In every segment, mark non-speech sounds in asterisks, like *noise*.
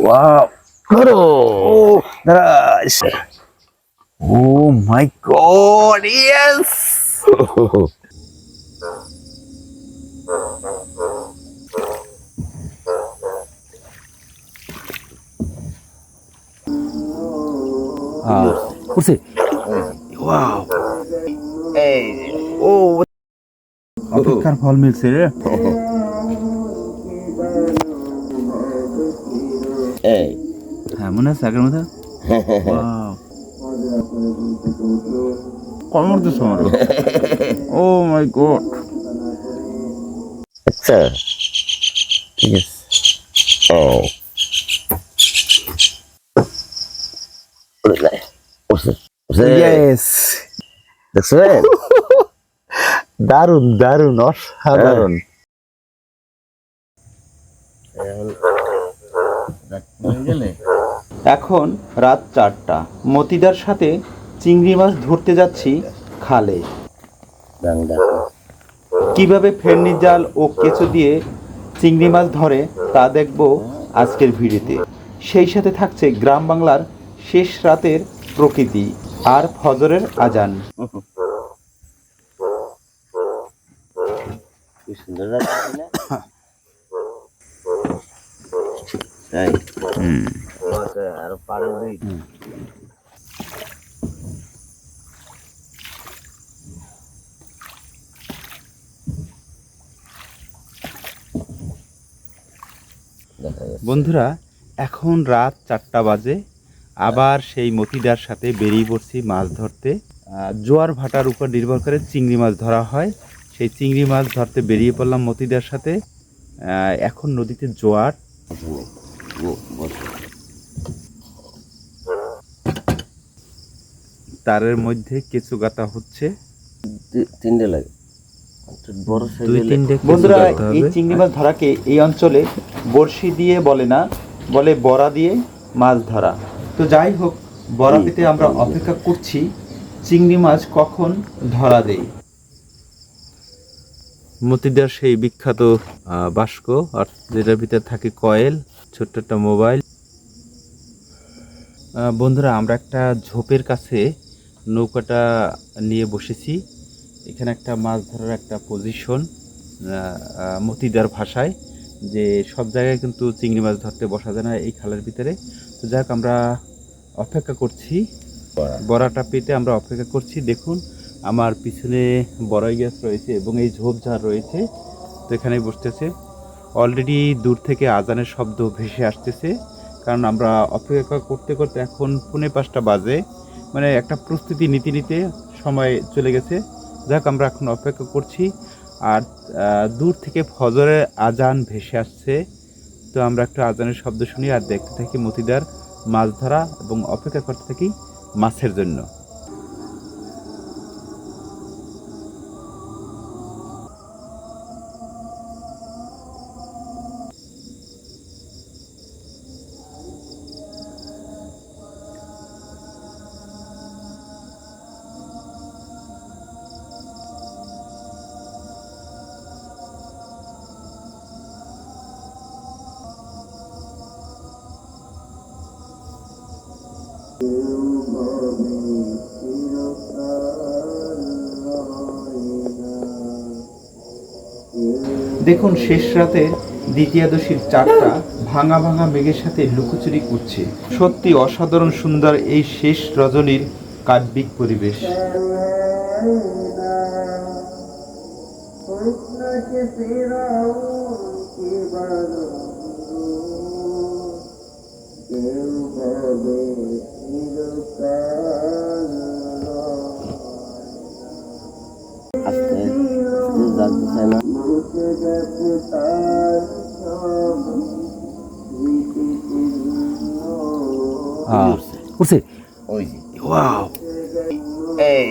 Wow ধরো দাঁড়া ও মাই god yes করছে ওয়াও এই ও অপেক্ষার ফল মিলছে রে এই। হ্যাঁ মনে আছে আগের মতো? কম করতেছ আমার ও মাই গড আচ্ছা। ঠিক আছে। ও উড়ে যায় উড়ছে উড়ছে এখন রাত চারটা। মতিদার সাথে চিংড়ি মাছ ধরতে যাচ্ছি খালে। কীভাবে ফেরনি জাল ও কেঁচো দিয়ে চিংড়ি মাছ ধরে তা দেখব আজকের ভিডিওতে। সেই সাথে থাকছে গ্রাম বাংলার শেষ রাতের প্রকৃতি আর ফজরের আজান। সুন্দর *coughs* লাগছে না তাই? দিই। বন্ধুরা এখন রাত চারটা বাজে। আবার সেই মতিদার সাথে বেরিয়ে পড়ছি মাছ ধরতে। জোয়ার ভাটার উপর নির্ভর করে চিংড়ি মাছ ধরা হয়। সেই চিংড়ি মাছ ধরতে বেরিয়ে পড়লাম মতিদার সাথে। আহ, এখন নদীতে জোয়ার। বসো। তারের মধ্যে কেঁচু গাতা হচ্ছে। তিনটে লাগে। বন্ধুরা এই চিংড়ি মাছ ধরাকে এই অঞ্চলে বড়শি দিয়ে বলে না বলে বড়া দিয়ে মাছ ধরা। তো যাই হোক বড়া পেতে আমরা অপেক্ষা করছি চিংড়ি মাছ কখন ধরা দেয় মতিদার সেই বিখ্যাত আহ, বাস্ক আর যেটার ভিতরে থাকে কয়েল ছোট্ট একটা মোবাইল বন্ধুরা আমরা একটা ঝোপের কাছে নৌকাটা নিয়ে বসেছি। এখানে একটা মাছ ধরার একটা পজিশন মতিদার ভাষায় যে সব জায়গায় কিন্তু চিংড়ি মাছ ধরতে বসা যায় না এই খালের ভিতরে। তো যাই হোক আমরা অপেক্ষা করছি। বড়া। বড়াটা পেতে আমরা অপেক্ষা করছি। দেখুন আমার পিছনে বড়াই গাছ রয়েছে এবং এই ঝোপ ঝোপঝাড় রয়েছে। তো এখানেই বসতেছে। অলরেডি দূর থেকে আজানের শব্দ ভেসে আসতেছে। কারণ আমরা অপেক্ষা করতে করতে এখন পৌনে পাঁচটা বাজে। মানে একটা প্রস্তুতি নিতে নিতে সময় চলে গেছে। যাক, আমরা এখন অপেক্ষা করছি। আর দূর থেকে ফজরের আজান ভেসে আসছে। তো আমরা একটা আজানের শব্দ শুনি আর দেখতে থাকি মতিদার মাছ ধরা এবং অপেক্ষা করতে থাকি মাছের জন্য। দেখুন, শেষ রাতে দ্বিতীয়াদশীর চারটা ভাঙা ভাঙা মেঘের সাথে লুকোচুরি করছে। সত্যি অসাধারণ সুন্দর এই শেষ রজনীর কাব্যিক পরিবেশ। আস্তে না হ্যাঁ করছে ওই যে ওয়াও এই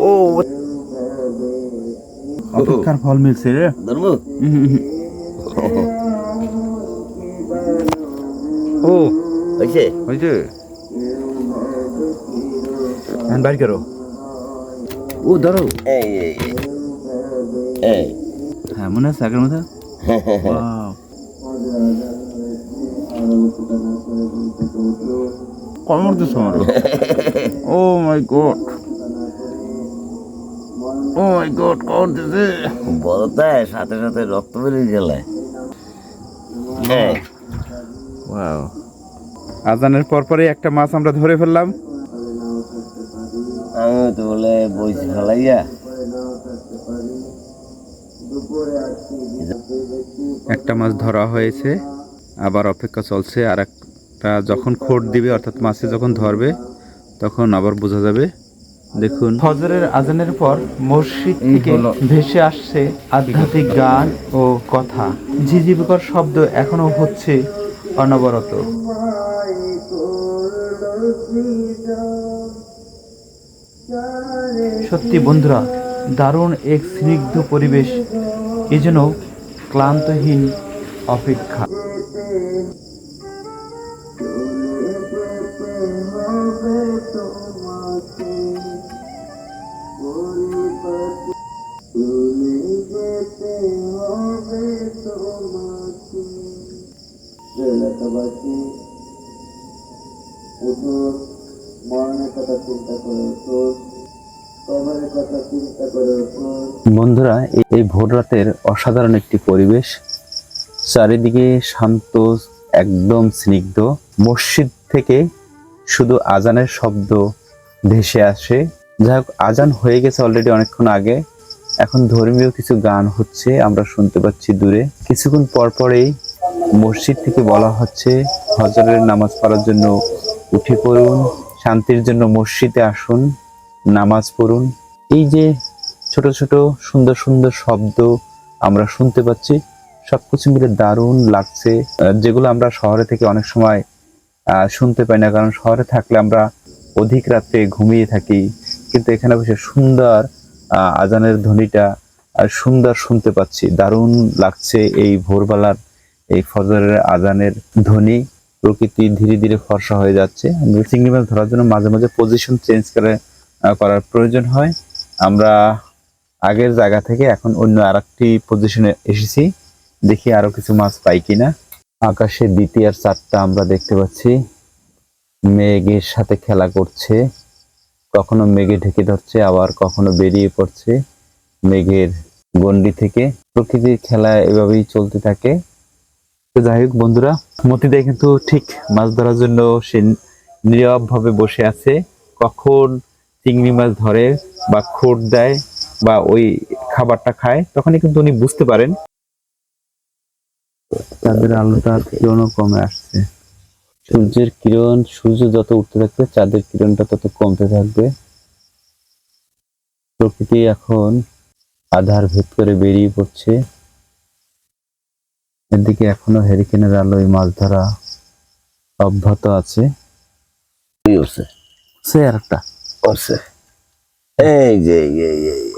ও অপেক্ষার ফল মিলছে রে ধরবো ও হয়েছে হয়েছে হ্যান্ড বাইর করো ও ধরো এই এই এই। হ্যাঁ মনে আছে আগের মতো? ওয়াও কমর দিস আমার ও মাই গড ও মাই গড কমর দিছে। বড়তায় সাথে সাথে রক্ত বেরিয়ে গেলে। ওয়াও আজানের পর পরে একটা মাছ আমরা ধরে ফেললাম। আমি তো বলে বইছি ফেলাইয়া। একটা মাছ ধরা হয়েছে আবার অপেক্ষা চলছে আর একটা যখন খোট দিবে অর্থাৎ মাছে যখন ধরবে তখন আবার বোঝা যাবে। দেখুন। ফজরের আজানের পর মসজিদ থেকে ভেসে আসছে আধ্যাত্মিক গান ও কথা। ঝিঝিবিকর শব্দ এখনও হচ্ছে অনবরত। সত্যি বন্ধুরা দারুণ এক স্নিগ্ধ পরিবেশ এ যেন ক্লান্তহীন অপেক্ষা। এই- ভোর রাতের অসাধারণ একটি পরিবেশ। চারিদিকে শান্ত, একদম স্নিগ্ধ। মসজিদ থেকে শুধু আজানের শব্দ ভেসে আসে। যাই হোক, আজান হয়ে গেছে অলরেডি অনেকক্ষণ আগে। এখন ধর্মীয় কিছু গান হচ্ছে, আমরা শুনতে পাচ্ছি দূরে। কিছুক্ষণ পর পরেই মসজিদ থেকে বলা হচ্ছে, হজরের নামাজ পড়ার জন্য উঠে পড়ুন, শান্তির জন্য মসজিদে আসুন, নামাজ পড়ুন। এই যে ছোট ছোট সুন্দর সুন্দর শব্দ আমরা শুনতে পাচ্ছি। সবকিছু মিলে দারুণ লাগছে। যেগুলো আমরা শহরে থেকে অনেক সময় শুনতে পাই না, কারণ শহরে থাকলে আমরা অধিক রাত্রে ঘুমিয়ে থাকি। কিন্তু এখানে বসে সুন্দর আজানের ধ্বনিটা সুন্দর শুনতে পাচ্ছি। দারুণ লাগছে এই ভোরবেলার এই ফজরের আজানের ধ্বনি। প্রকৃতি ধীরে ধীরে ফর্সা হয়ে যাচ্ছে। চিংড়ি মাছ ধরার জন্য মাঝে মাঝে পজিশন চেঞ্জ করে করার প্রয়োজন হয়। আমরা আগের জায়গা থেকে এখন অন্য আরেকটি পজিশনে এসেছি। দেখি আরও কিছু মাছ পাই কিনা। আকাশে দ্বিতীয় চারটা আমরা দেখতে পাচ্ছি। মেঘের সাথে খেলা করছে। কখনো মেঘে ঢেকে ধরছে, আবার কখনো বেরিয়ে পড়ছে মেঘের গন্ডি থেকে। প্রকৃতির খেলা এভাবেই চলতে থাকে। তো যাই হোক বন্ধুরা, মতিদাই কিন্তু ঠিক মাছ ধরার জন্য সে নীরব ভাবে বসে আছে। কখন চিংড়ি মাছ ধরে বা খোট দেয় বা ওই খাবারটা খায় তখনই কিন্তু উনি বুঝতে পারেন। চাঁদের আলোটা কিরণও কমে আসছে। সূর্যের কিরণ সূর্য যত উঠতে থাকবে চাঁদের কিরণটা তত কমতে থাকবে। প্রকৃতি এখন আধার ভেদ করে বেরিয়ে পড়ছে। এদিকে এখনও হেরিকেনের আলোয় মাছ ধরা অব্যাহত আছে। সে আর একটা। এই যে এই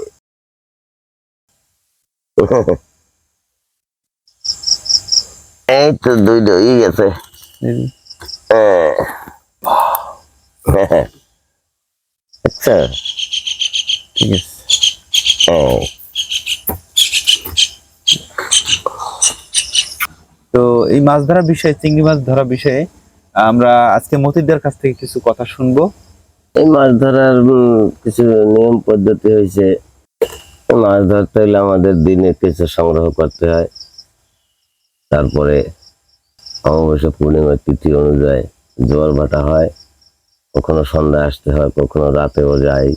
এই তো দুইটা ই গেছে। আচ্ছা। ঠিক আছে। হ্যাঁ। তো এই মাছ ধরা বিষয়ে চিংড়ি মাছ ধরা বিষয়ে আমরা আজকে মতিদার কাছ থেকে কিছু কথা শুনব। এই মাছ ধরার কিছু নিয়ম পদ্ধতি হয়েছে মাছ ধরতে হলে আমাদের দিনে কিছু সংগ্রহ করতে হয়। তারপরে অমাবস্যা পূর্ণিমার তিথি অনুযায়ী জোয়ার ভাটা হয়। কখনো সন্ধ্যা আসতে হয়, কখনো রাতেও যায়।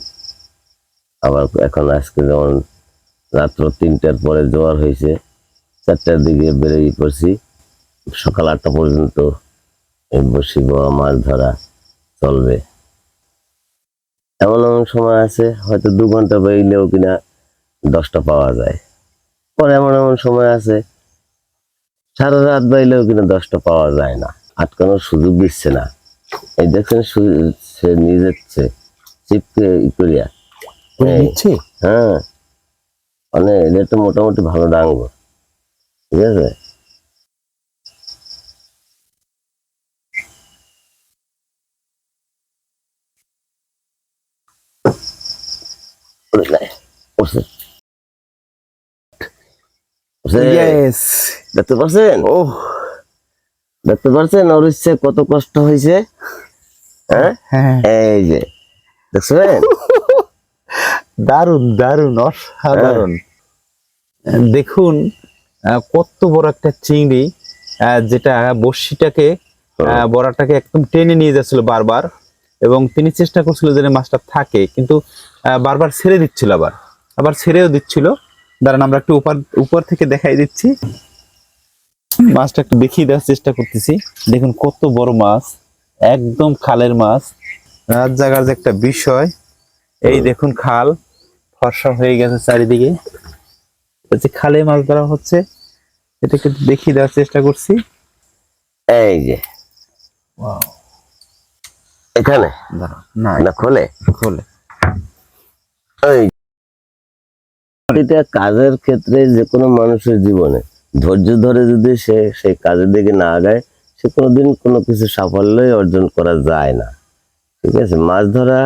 আবার এখন আজকে যেমন রাত্র তিনটার পরে জোয়ার হয়েছে, চারটার দিকে বেরিয়ে পড়ছি। সকাল আটটা পর্যন্ত এই বসি বাবা মাছ ধরা চলবে। এমন এমন সময় আছে, হয়তো দু ঘণ্টা বেরিলেও কিনা দশটা পাওয়া যায়। পরে এমন এমন সময় আছে সারা রাত বাইলেও কিন্তু দশটা পাওয়া যায় না। আটকানোর সুযোগ দিচ্ছে না। এই দেখছেন সে নিয়ে যাচ্ছে চিপকে ই করিয়া। হ্যাঁ। মানে এটা তো মোটামুটি ভালো ডাঙ্গ ঠিক আছে? নাই, দেখতে পাচ্ছেন ও দেখতে পাচ্ছেন ওর ইচ্ছে কত কষ্ট হয়েছে? হ্যাঁ? হ্যাঁ। এই যে দেখছেন? *laughs* দারুণ দারুণ অসাধারণ। দেখুন আহ, কত বড় একটা চিংড়ি আহ, যেটা আহ, বড়াটাকে একদম টেনে নিয়ে যাচ্ছিল বারবার এবং তিনি চেষ্টা করছিল যে মাছটা থাকে কিন্তু বারবার ছেড়ে দিচ্ছিল আবার। আবার ছেড়েও দিচ্ছিল দাঁড়ান আমরা একটু উপর উপর থেকে দেখাই দিচ্ছি। মাছটা একটু দেখিয়ে দেওয়ার চেষ্টা করতেছি। দেখুন কত বড় মাছ একদম খালের মাছ। রাত জাগার যে একটা বিষয় এই দেখুন খাল ফর্সা হয়ে গেছে চারিদিকে। যে খালে মাছ ধরা হচ্ছে এটাকে দেখিয়ে দেওয়ার চেষ্টা করছি। এই যে। এখানে? না না খোলে। খোলে। এটা কাজের ক্ষেত্রে যে কোনো মানুষের জীবনে ধৈর্য ধরে যদি সে সেই কাজের দিকে না আগায়, সে কোনোদিন কোনো কিছু সাফল্যই অর্জন করা যায় না। ঠিক আছে? মাছ ধরা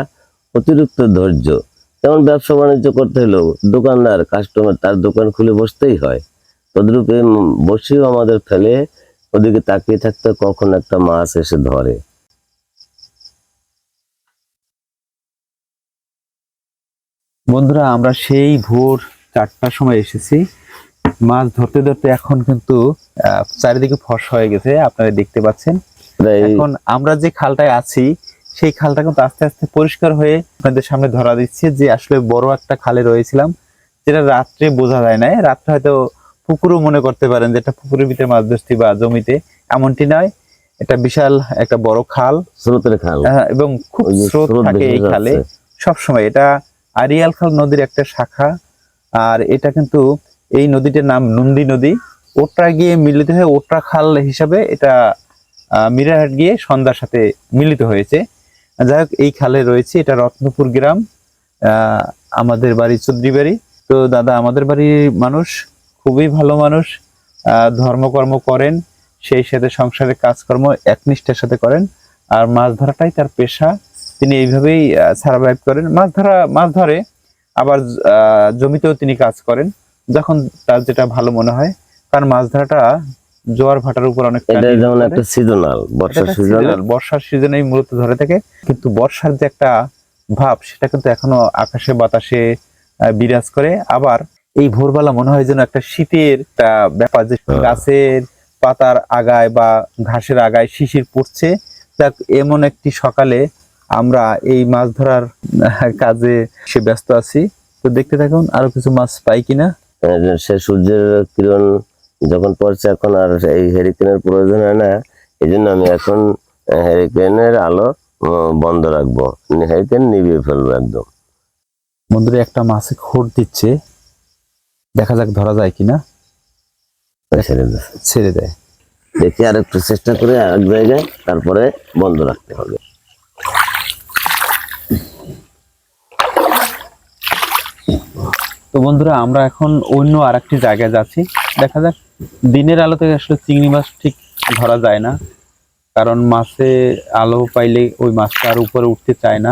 অতিরিক্ত ধৈর্য। যেমন ব্যবসা বাণিজ্য করতে হলেও দোকানদার কাস্টমার তার দোকান খুলে বসতেই হয়। তদ্রূপে বসেও আমাদের ফেলে, ওদিকে তাকিয়ে থাকতে কখন একটা মাছ এসে ধরে। বন্ধুরা আমরা সেই ভোর চারটার সময় এসেছি। মাছ ধরতে ধরতে এখন কিন্তু চারিদিকে ফস হয়ে গেছে আপনারা দেখতে পাচ্ছেন। এখন আমরা যে খালটায় আছি সেই খালটা কিন্তু আস্তে আস্তে পরিষ্কার হয়ে আপনাদের সামনে ধরা দিচ্ছে যে আসলে বড় একটা খালে রয়েছিলাম যেটা রাত্রে বোঝা যায় না রাত্রে হয়তো পুকুরও মনে করতে পারেন যে এটা পুকুরের ভিতরে মাছ ধরছি বা জমিতে এমনটি নয়। এটা বিশাল একটা বড় খাল। স্রোতের খাল। এবং খুব স্রোত থাকে এই খালে। যাচ্ছে। সব সময় এটা আরিয়াল খাল নদীর একটা শাখা। আর এটা কিন্তু এই নদীটার নাম নন্দী নদী। ওটরা গিয়ে মিলিত হয়ে ওটরা খাল হিসাবে এটা মিরাহাট গিয়ে সন্ধ্যার সাথে মিলিত হয়েছে। যাই হোক, এই খালে রয়েছে এটা রত্নপুর গ্রাম আমাদের বাড়ি চৌধুরী বাড়ি তো দাদা, আমাদের বাড়ির মানুষ খুবই ভালো মানুষ ধর্মকর্ম করেন, সেই সাথে সংসারের কাজকর্ম একনিষ্ঠার সাথে করেন। আর মাছ ধরাটাই তার পেশা। তিনি এইভাবেই সার্ভাইভ করেন। মাছ ধরা মাছ ধরে আবার জমিতেও তিনি কাজ করেন যখন তার যেটা ভালো মনে হয়। কারণ মাছ ধরাটা জোয়ার ভাটার উপর অনেক যেমন একটা সিজনাল বর্ষার সিজনে বর্ষার সিজনেই মূলত ধরে থাকে। কিন্তু বর্ষার যে একটা ভাব সেটা কিন্তু এখনও আকাশে বাতাসে বিরাজ করে। আবার এই ভোরবেলা মনে হয় যেন একটা শীতের ব্যাপার যে হ্যাঁ। গাছের পাতার আগায় বা ঘাসের আগায় শিশির পড়ছে। যাক এমন একটি সকালে আমরা এই মাছ ধরার কাজে সে ব্যস্ত আছি। তো দেখতে থাকুন আরও কিছু মাছ পাই কিনা। সে সূর্যের কিরণ যখন পড়ছে এখন আর এই হেরিকেনের প্রয়োজন হয় না এই জন্য আমি এখন হেরিকেনের আলো বন্ধ রাখব। হেরিকেন নিভিয়ে ফেলব একদম। বন্ধুরা একটা মাছে খোট দিচ্ছে। দেখা যাক ধরা যায় কিনা। ছেড়ে দে। ছেড়ে দেয়। দেখি আর একটু চেষ্টা করে এক জায়গায় তারপরে বন্ধ রাখতে হবে। তো বন্ধুরা, আমরা এখন অন্য আরেকটি জায়গায় যাচ্ছি। দেখা যাক, দিনের আলোতে আসলে চিংড়ি মাছ ঠিক ধরা যায় না। কারণ মাছে আলো পাইলে ওই মাছটা আর উপরে উঠতে চায় না।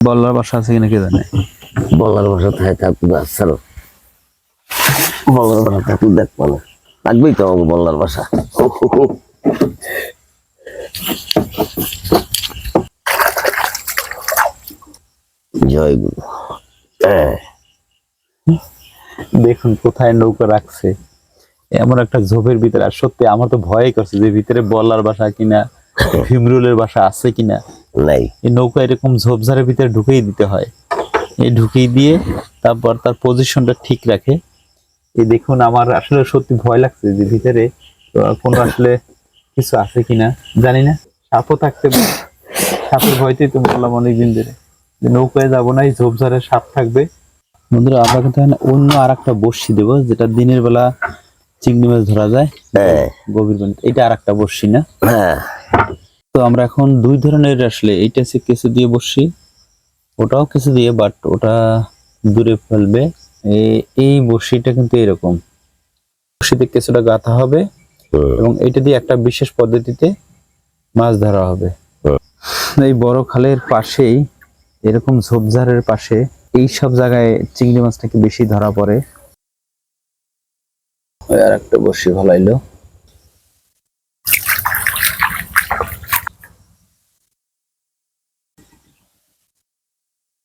বল্লার বাসা আছে কিনা কে জানে? বলার বাসা থাকে থাকবে ছাড়ো। বলার ভাষা থাকবে দেখব না। লাগবেই তো আমাকে বলার ভাষা জয় গুরু। দেখুন কোথায় নৌকা রাখছে। এমন একটা ঝোপের ভিতরে। আর সত্যি আমার তো ভয় করছে যে ভিতরে বল্লার বাসা কিনা *laughs* ভিমরুলের বাসা আছে কিনা। নাই। এই নৌকা এরকম ঝোপঝাড়ের ভিতরে ঢুকিয়ে দিতে হয়। এই ঢুকিয়ে দিয়ে তারপর তার পজিশনটা ঠিক রাখে। এই দেখুন আমার আসলে সত্যি ভয় লাগছে যে ভিতরে কোনো আসলে কিছু আছে কিনা জানি না। সাপও থাকতে পারে। সাপের ভয়তেই তো বললাম অনেকদিন ধরে। যে নৌকায় যাব না এই ঝোপঝাড়ে সাপ থাকবে। বন্ধুরা আমরা কিন্তু অন্য আর একটা বড়শি দেবো যেটা দিনের বেলা চিংড়ি মাছ ধরা যায়। হ্যাঁ। গভীর পানিতে এটা আর একটা বড়শি না? হ্যাঁ। তো আমরা এখন দুই ধরনের আসলে এইটা হচ্ছে কেঁচু দিয়ে বসছি ওটাও কেঁচু দিয়ে বাট ওটা দূরে ফেলবে। এই বড়শিটা কিন্তু এরকম। বড়শিতে কেঁচুটা গাঁথা হবে এবং এটা দিয়ে একটা বিশেষ পদ্ধতিতে মাছ ধরা হবে। এই বড় খালের পাশেই এরকম ঝোপঝাড়ের পাশে এই সব জায়গায় চিংড়ি মাছটাকে বেশি ধরা পড়ে। আর একটা বসি ভালাইলো।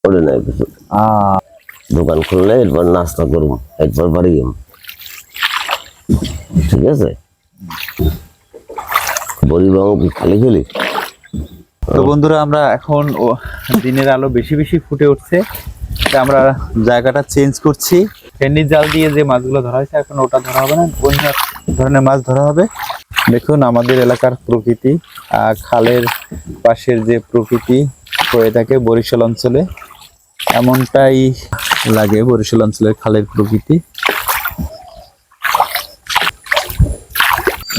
পড়ে নাই দোকান খুললে এরপর নাস্তা করব এরপর বাড়ি যাব। ঠিক আছে? বলি বাবু খালি খেলি? তো বন্ধুরা, আমরা এখন দিনের আলো বেশি বেশি ফুটে উঠছে। আমরা জায়গাটা চেঞ্জ করছি। ফেন্নির জাল দিয়ে যে মাছগুলো ধরা হয়েছে, এখন ওটা ধরা হবে না অন্য ধরনের মাছ ধরা হবে। দেখুন, আমাদের এলাকার প্রকৃতি খালের পাশের যে প্রকৃতি হয়ে থাকে বরিশাল অঞ্চলে, এমনটাই লাগে বরিশাল অঞ্চলের খালের প্রকৃতি।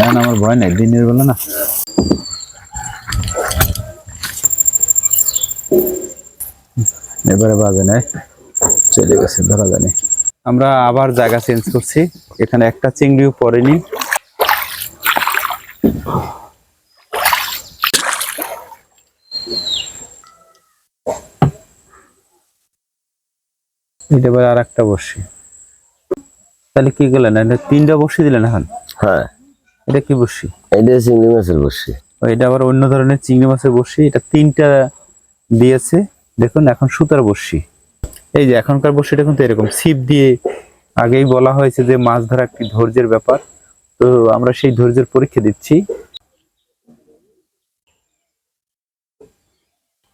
এখন আমার ভয় নাই দিনের বেলা না। এবারে বাজে নাই। চলে গেছে ধরা জানি আমরা আবার জায়গা চেঞ্জ করছি। এখানে একটা চিংড়িও পড়েনি। এটা এবার আর একটা বসি তাহলে কি করলেন এটা তিনটা বসি দিলেন এখন? হ্যাঁ। এটা কি বসি এটা চিংড়ি মাছের বসছি ও, এটা আবার অন্য ধরনের চিংড়ি মাছের বড়শি। এটা তিনটা দিয়েছে। দেখুন এখন সুতার বড়শি এই যে এখনকার বড়শিটা কিন্তু এরকম। ছিপ দিয়ে আগেই বলা হয়েছে যে মাছ ধরা একটি ধৈর্যের ব্যাপার। তো আমরা সেই ধৈর্যের পরীক্ষা দিচ্ছি।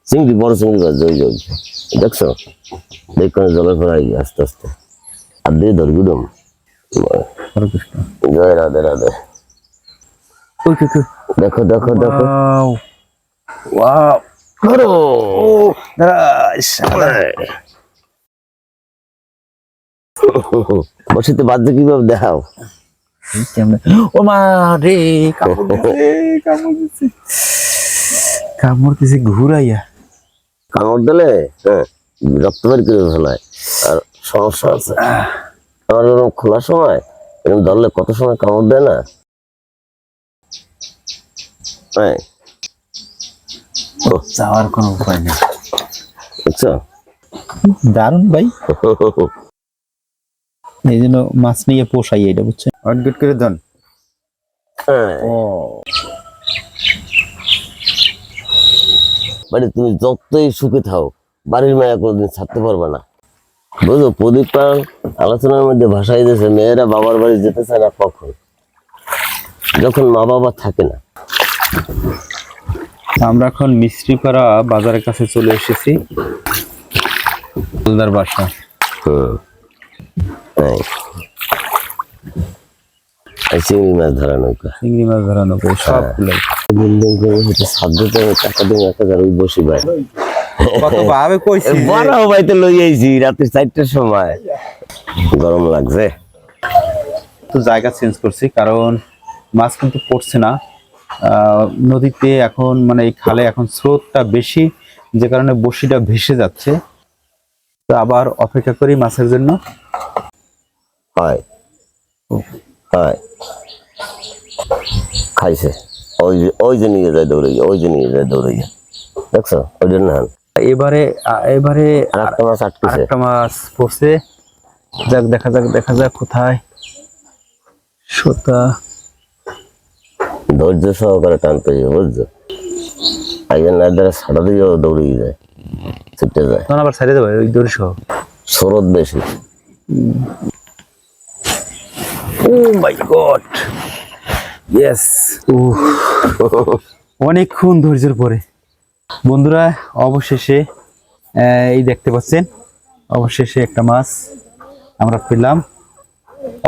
চিংড়ি বড় চিংড়ি মাছ ওই যে দেখছ? দেখো জলে ফেলাই আস্তে আস্তে। আর দিয়ে ধরবি দম জয় রাধে রাধে? দেখো দেখো দেখো। Wow! ধরো বসিতে বাদ কীভাবে দেখাও? ও মা রে দিছে। কামড় দিছে। ঘুরাইয়া। কামড় দিলে? হ্যাঁ। রক্ত বের করে ফেলায়। আর সমস্যা আছে। আমার এরকম খোলার সময়? এরকম ধরলে কত সময় কামড় দেয় না? হ্যাঁ। যাওয়ার কোনো উপায় নেই। বুঝছ দারুণ ভাই। *laughs* এই জন্য মাছ নিয়ে পোষাই এটা বুঝছেন? অনগেট করে দেন। হ্যাঁ। বাড়ি তুমি যতই সুখে থাও বাড়ির মায়া কোনোদিন ছাড়তে পারবে না। বুঝো প্রদীপ পাল আলোচনার মধ্যে ভাষাই দিয়েছে মেয়েরা বাবার বাড়ি যেতে চায় না কখন? যখন মা বাবা থাকে না। আমরা এখন মিস্ত্রিপাড়া বাজারের কাছে চলে এসেছি। হালদার বাসা। হুম এই। এই চিংড়ি মাছ ধরা নৌকা। চিংড়ি মাছ ধরানো করে সবগুলো বিল্ডিং করে হচ্ছে সাধ্যতে টাকা দিয়ে এক হাজার ওই বসি ভাই। কত ভাবে কইছি বড় ভাইতে লই আইছি রাতে চারটার সময়। গরম লাগছে। তো জায়গা চেঞ্জ করছি কারণ মাছ কিন্তু পড়ছে না। নদীতে এখন মানে এই খালে এখন স্রোতটা বেশি যে কারণে বসিটা ভেসে যাচ্ছে। তো আবার অপেক্ষা করি মাছের জন্য। হয়। হয়। খাইছে। ওই যে ওই যে নিয়ে যায় দৌড়াইয়া ওই যে নিয়ে যায় দৌড়াইয়া দেখছ? ওই জন্য হান। এবারে এবারে মাছ আটকেছে। আরেকটা মাছ পড়ছে। যাক দেখা যাক দেখা যাক কোথায়। সোতা ধৈর্য সহকারে টানতে হবে বুঝছ? একজন না দ্বারা সাড়া দিয়ে দৌড়িয়ে যায় ছুটে যায়। তখন আবার ছাড়িয়ে দেবে ওই দড়ি সহ। স্রোত বেশি। ও মাই গড। ইয়েস অনেকক্ষণ ধৈর্যের পরে। বন্ধুরা অবশেষে এই দেখতে পাচ্ছেন অবশেষে একটা মাছ আমরা পেলাম।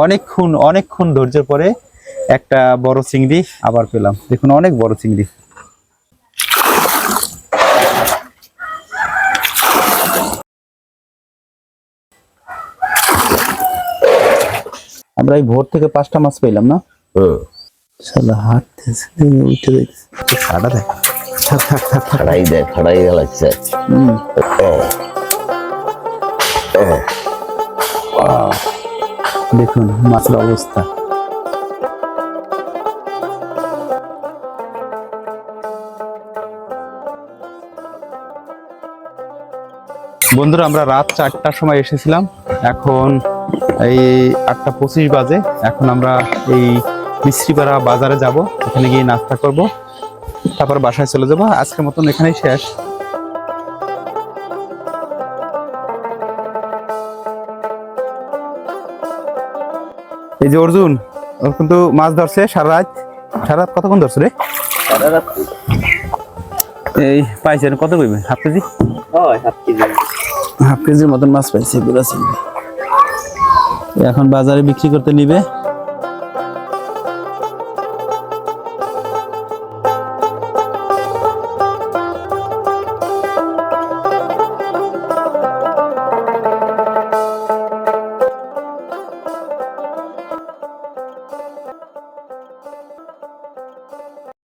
অনেকক্ষণ অনেকক্ষণ ধৈর্যের পরে একটা বড় চিংড়ি আবার পেলাম। দেখুন অনেক বড় চিংড়ি। আমরা এই ভোর থেকে পাঁচটা মাছ পেলাম না? হুম। শালা হাঁটতেছে উঠে দেখছে। দেখ। খাড়াই খাড়াই লাগছে। হুম। দেখুন মাছের অবস্থা। বন্ধুরা আমরা রাত চারটার সময় এসেছিলাম। এখন এই আটটা পঁচিশ বাজে। এখন আমরা এই মিস্ত্রিপাড়া বাজারে যাব। এখানে গিয়ে নাস্তা করব। তারপর বাসায় চলে যাব। আজকের মতন এখানেই শেষ। এই যে অর্জুন ওর কিন্তু মাছ ধরছে সারা রাত। সারা রাত কতক্ষণ ধরছে রে? এই পাইছেন কত কইবে? Half KG? হয় হাফ কেজি। কেজির মতন মাছ পাইছে এখন বাজারে বিক্রি করতে নিবে।